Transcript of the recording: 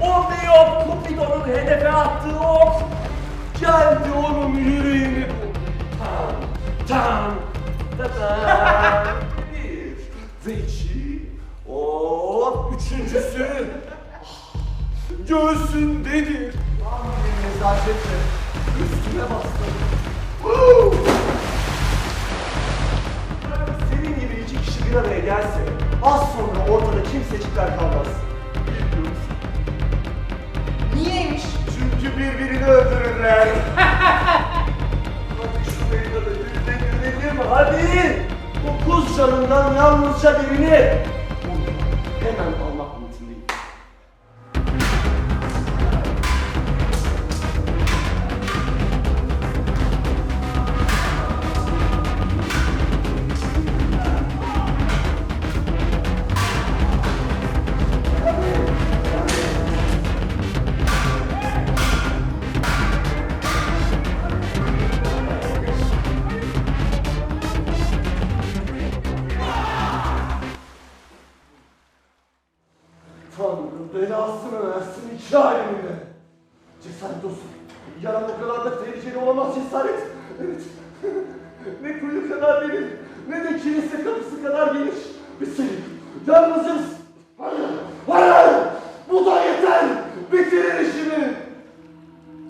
O miyop Cupidon'un hedefe attığı ok geldi onun yüreğini. Tam, tam, ta tam. Bir ve iki, o üçüncüsü göğsündedir. Tam bir nezaketle üstüne bastım. Senin gibi iki kişi bir araya gelse az sonra ortada kimsecikler kalmaz. Birbirini öldürürler. Hadi şu meydanı bir de görelim hadi. Dokuz canından yalnızca birini. Hemen almak niyetindeyim. Tanrım belasını versin iki alemine. Cesaret olsun. Yaran o kadar da tehlikeli olamaz cesaret. Evet. ne kuyu kadar derin, ne de kilise kapısı kadar geniş. Biz senin yalnızız.